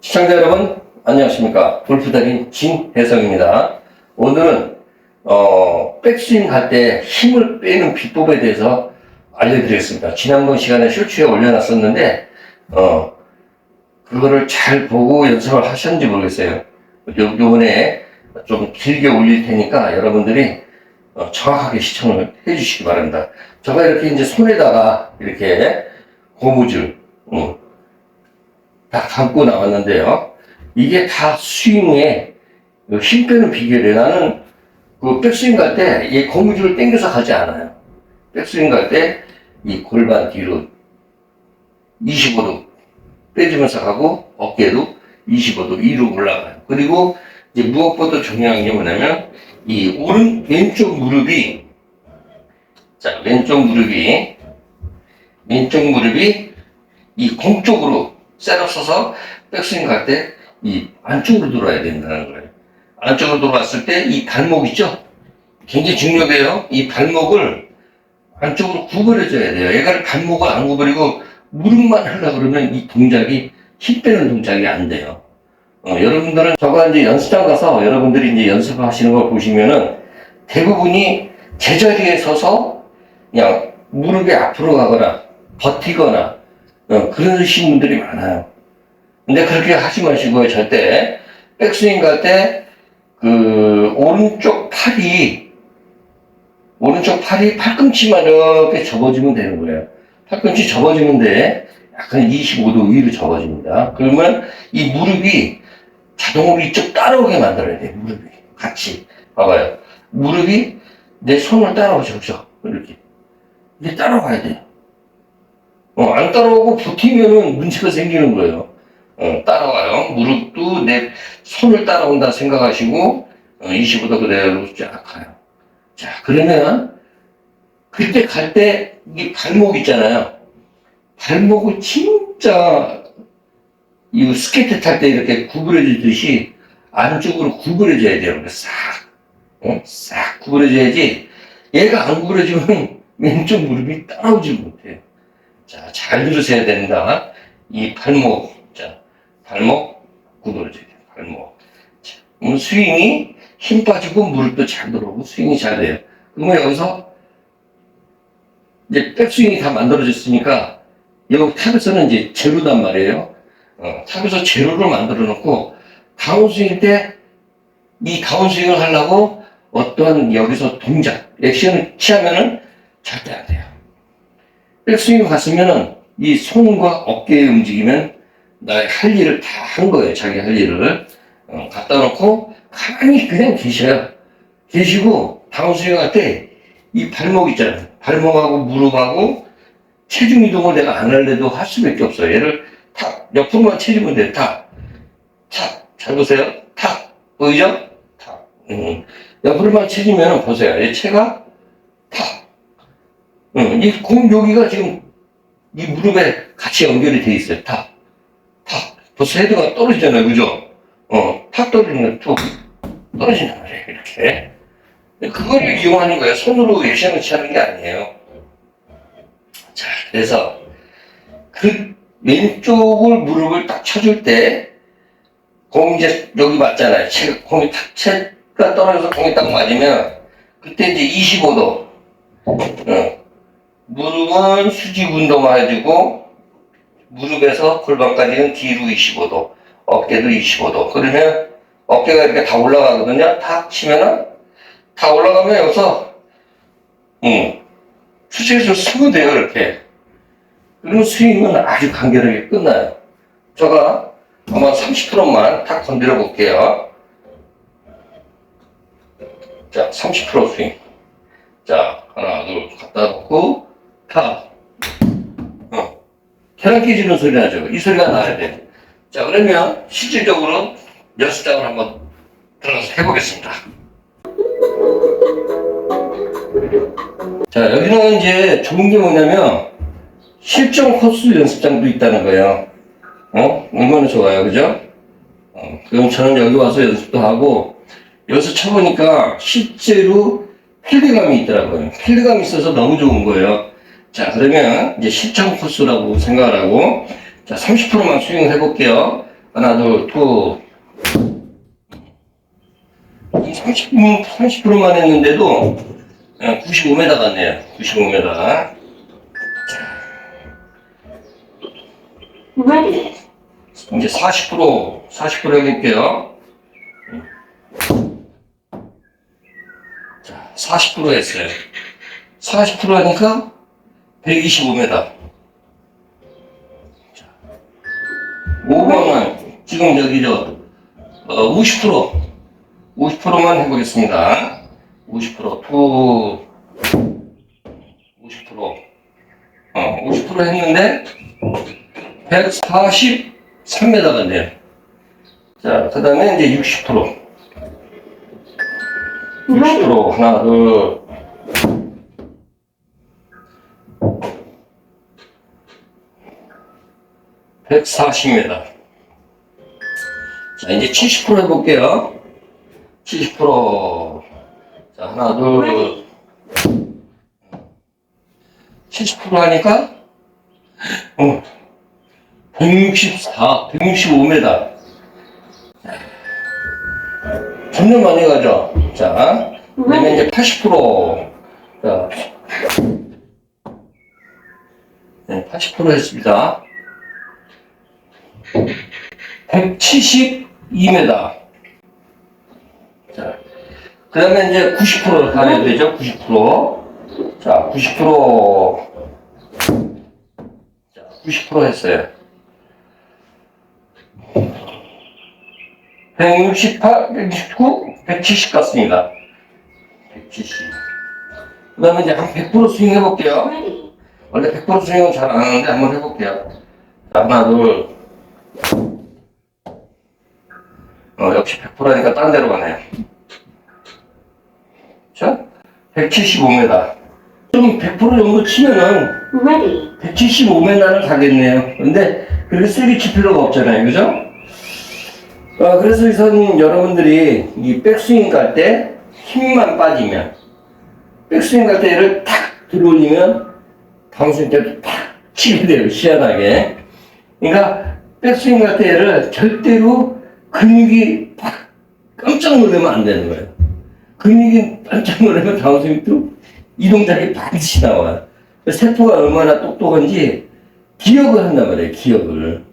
시청자 여러분, 안녕하십니까. 골프달인 진혜성입니다. 오늘은, 어, 백스윙 할 때 힘을 빼는 비법에 대해서 알려드리겠습니다. 지난번 시간에 쇼츠에 올려놨었는데, 어, 그거를 잘 보고 연습을 하셨는지 모르겠어요. 요, 요번에 좀 길게 올릴 테니까 여러분들이 어, 정확하게 시청을 해주시기 바랍니다. 제가 이렇게 이제 손에다가 이렇게 고무줄, 음, 다 감고 나왔는데요. 이게 다 스윙에 그힘 빼는 비결이에요. 나는 그 백스윙 갈 때 이 고무줄을 당겨서 가지 않아요. 백스윙 갈 때 이 골반 뒤로 25도 빼주면서 가고 어깨도 25도 위로 올라가요. 그리고 이제 무엇보다 중요한 게 뭐냐면 이 오른 왼쪽 무릎이 자 왼쪽 무릎이 왼쪽 무릎이 이 공 쪽으로 셋업 서서 백스윙 갈 때 이 안쪽으로 돌아야 된다는 거예요. 안쪽으로 돌아왔을 때 이 발목 있죠? 굉장히 중요해요. 이 발목을 안쪽으로 구부려줘야 돼요. 얘가 발목을 안 구부리고 무릎만 하려고 그러면 이 동작이 힘 빼는 동작이 안 돼요. 어, 여러분들은 저가 이제 연습장 가서 여러분들이 이제 연습하시는 걸 보시면은 대부분이 제자리에 서서 그냥 무릎이 앞으로 가거나 버티거나 어, 그러신 분들이 많아요. 근데 그렇게 하지 마시고요, 절대. 백스윙 갈 때, 그, 오른쪽 팔이, 오른쪽 팔이 팔꿈치만 이렇게 접어주면 되는 거예요. 팔꿈치 접어주면 돼. 약간 25도 위로 접어줍니다. 그러면 이 무릎이 자동으로 이쪽 따라오게 만들어야 돼, 무릎이. 같이. 봐봐요. 무릎이 내 손을 따라오죠, 그죠? 이렇게. 이게 따라와야 돼요. 어, 안 따라오고 버티면은 문제가 생기는 거예요. 어, 따라와요. 무릎도 내 손을 따라온다 생각하시고, 어, 25도 그대로 쫙 가요. 자, 그러면, 그때 갈 때, 이 발목 있잖아요. 발목을 진짜, 이 스케이트 탈 때 이렇게 구부려지듯이 안쪽으로 구부려져야 돼요. 이렇게 싹, 어? 싹 구부려져야지, 얘가 안 구부려지면 왼쪽 무릎이 따라오지 못해요. 자, 잘 들으셔야 된다. 이 발목, 자, 발목 구부러져야 돼요. 발목. 자, 그럼 스윙이 힘 빠지고 무릎도 잘 들어오고 스윙이 잘 돼요. 그러면 여기서 이제 백스윙이 다 만들어졌으니까 여기 탑에서는 이제 제로단 말이에요. 어, 탑에서 제로를 만들어 놓고 다운스윙 때 이 다운스윙을 하려고 어떠한 여기서 동작, 액션을 취하면은 절대 안 돼요. 백스윙 갔으면은 이 손과 어깨의 움직이면 나의 할 일을 다 한 거예요. 자기 할 일을. 어, 갖다 놓고 가만히 그냥 계셔요. 계시고 다운스윙 할 때 이 발목 있잖아요. 발목하고 무릎하고 체중 이동을 내가 안 할래도 할 수밖에 없어요. 얘를 탁 옆으로만 체주면 돼요. 탁. 탁. 잘 보세요. 탁. 보이죠? 탁. 음. 옆으로만 체주면 보세요. 얘 체가 탁. 응, 이공 여기가 지금 이 무릎에 같이 연결이 돼 있어요. 탁, 탁. 벌써 헤드가 떨어지잖아요, 그죠? 어, 탁 떨어지는 툭 떨어진단 말이에요, 이렇게. 그거를 이용하는 거예요. 손으로 액션을 취하는 게 아니에요. 자, 그래서 그 왼쪽을 무릎을 딱 쳐줄 때 공 이제 여기 맞잖아요. 체, 공이 탁 채가 떨어져서 공이 딱 맞으면 그때 이제 25도. 어, 무릎은 수직 운동해주고 무릎에서 골반까지는 뒤로 25도, 어깨도 25도. 그러면 어깨가 이렇게 다 올라가거든요. 탁 치면은 다 올라가면 여기서 음, 수직에서 쓰면 돼요 이렇게. 그러면 스윙은 아주 간결하게 끝나요. 제가 아마 30%만 탁 건드려 볼게요. 자, 30% 스윙. 자, 하나, 둘, 갖다 놓고, 타. 어. 계란 깨지는 소리 나죠? 이 소리가 나야 돼. 자, 그러면 실질적으로 연습장을 한번 들어가서 해보겠습니다. 자, 여기는 이제 좋은 게 뭐냐면, 실전 코스 연습장도 있다는 거예요. 어? 얼마나 좋아요, 그죠? 어, 그럼 저는 여기 와서 연습도 하고, 여기서 쳐보니까 실제로 필드감이 있더라고요. 필드감이 있어서 너무 좋은 거예요. 자, 그러면 이제 실전 코스라고 생각을 하고, 자, 30%만 스윙을 해볼게요. 하나, 둘, 투. 30, 30%만 했는데도 95m 같네요. 95m. Ready. 이제 40% 40% 해볼게요. 자, 40% 했어요. 40% 하니까 125m. 자, 5번은 지금 여기 저 어, 50% 50%만 해보겠습니다. 50%투 50% 어, 50% 했는데 143m 간대요. 자, 그 다음에 이제 60%. 60% 하나, 둘. (140m) 자 이제 70% 해볼게요 70%. 자 하나 둘 70% 하니까 어, 164, 165m. 점점 많이 가죠. 자, 그다음에 이제 80%. 자, 네, 80% 했습니다. 172m. 자, 그 다음에 이제 90% 가야 되죠. 90%. 자, 90%. 자, 90% 했어요. 168, 169, 170 같습니다. 170. 그 다음에 이제 한 100% 스윙 해볼게요. 원래 100% 스윙은 잘 안 하는데 한번 해볼게요. 자, 하나, 둘. 어, 역시 100%라니까 딴 데로 가네요. 자, 175m. 좀 100% 정도 치면은 Ready. 175m는 가겠네요. 근데 그렇게 세게 칠 필요가 없잖아요. 그죠? 아, 그래서 우선 여러분들이 이 백스윙 갈 때 힘만 빠지면 백스윙 갈 때 얘를 탁 들어올리면 다운스윙 때도 탁 치게 돼요. 희한하게. 그러니까 백스윙 갈때 얘를 절대로 근육이 팍 깜짝 놀라면 안 되는 거예요. 근육이 깜짝 놀라면 다운스윙도 이 동작이 반드시 나와요. 세포가 얼마나 똑똑한지 기억을 한단 말이에요, 기억을.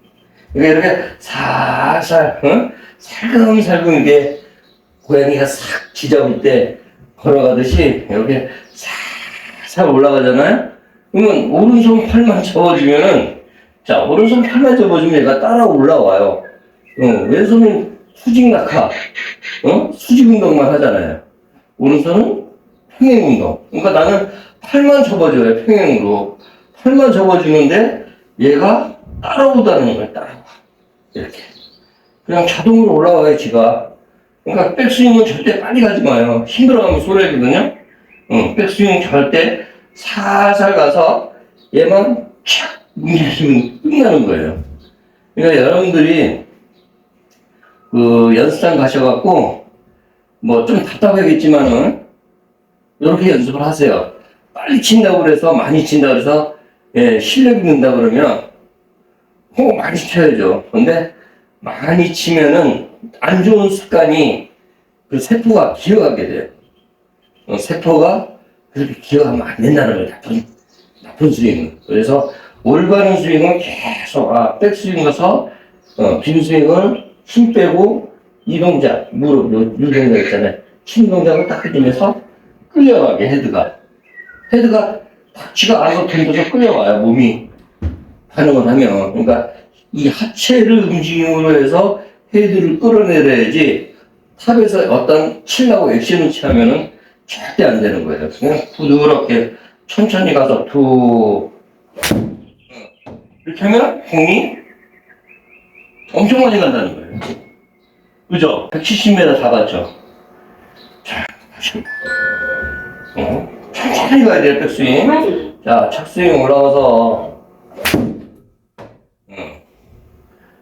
그러니까 이렇게 살살, 어? 살금살금 이게 고양이가 싹 쥐잡을 때 걸어가듯이 이렇게 살살 올라가잖아요? 그러면 오른손 팔만 접어주면은, 자, 오른손 팔만 접어주면 얘가 따라 올라와요. 어, 왼손은 수직 낙하, 어? 수직 운동만 하잖아요. 오른손은 평행 운동. 그러니까 나는 팔만 접어줘요, 평행으로. 팔만 접어주는데 얘가 따라오다는 거예요, 따라와. 이렇게. 그냥 자동으로 올라와요, 지가. 그러니까 백스윙은 절대 빨리 가지 마요. 힘들어가면 손해거든요. 응, 백스윙 절대 살살 가서 얘만 촥 움직이면 끝나는 거예요. 그러니까 여러분들이 그 연습장 가셔갖고 뭐 좀 답답하겠지만은 이렇게 연습을 하세요. 빨리 친다고 그래서 많이 친다고 그래서 예, 실력이 는다 그러면 호 많이 쳐야죠. 근데 많이 치면은 안 좋은 습관이 그 세포가 기억하게 돼요. 어, 세포가 그렇게 기억하면 안 된다는 거예요. 나쁜, 나쁜 스윙은. 그래서 올바른 스윙은 계속, 아, 백스윙 가서, 어, 빈 스윙을 힘 빼고, 이 동작, 무릎, 요, 요 동작 있잖아요. 친 동작을 딱 해주면서 끌려가게, 헤드가. 헤드가 닥치가 안으로 던져서 끌려와요, 몸이. 반응을 하면. 그러니까 이 하체를 움직임으로 해서 헤드를 끌어내려야지 탑에서 어떤 치려고 액션을 취하면은 절대 안 되는 거예요. 그냥 부드럽게 천천히 가서 툭 이렇게 하면 공이 엄청 많이 간다는 거예요. 그죠? 170m 다 갔죠? 자, 다시. 어? 천천히 가야 돼요, 백스윙. 자, 착스윙 올라와서, 응.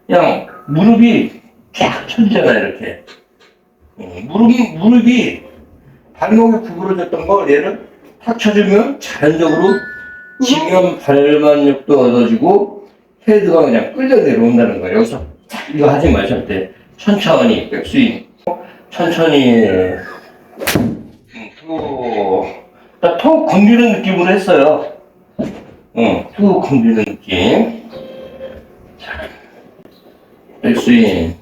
그냥 무릎이 쫙 쳐지잖아요, 이렇게. 응, 무릎, 무릎이 발목이 구부러졌던 걸 얘를 탁 쳐주면 자연적으로 지면 발만력도 얻어지고 헤드가 그냥 끌려 내려온다는 거예요. 여기서 이거 하지 마실 때 천천히 백스윙 천천히 음, 툭, 딱톡 굶기는 느낌으로 했어요. 응, 툭 굶기는 느낌. 자, 백스윙.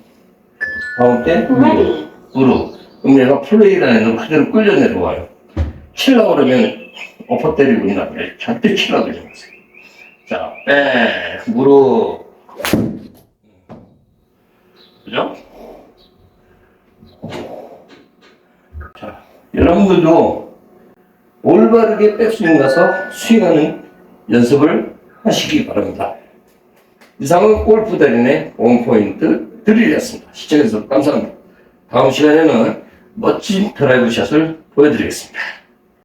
가운데 무릎, 무릎. 그럼 얘가 플레이라는 거 그대로 끌려 내려와요. 치려고 그러면 엎어 때리고 있나 봐요. 절대 치려고 그러지 마세요. 자, 백, 무릎. 그죠? 자, 여러분들도 올바르게 백스윙 가서 스윙하는 연습을 하시기 바랍니다. 이상은 골프 달인의 원포인트 드릴이었습니다. 시청해주셔서 감사합니다. 다음 시간에는 멋진 드라이브 샷을 보여드리겠습니다.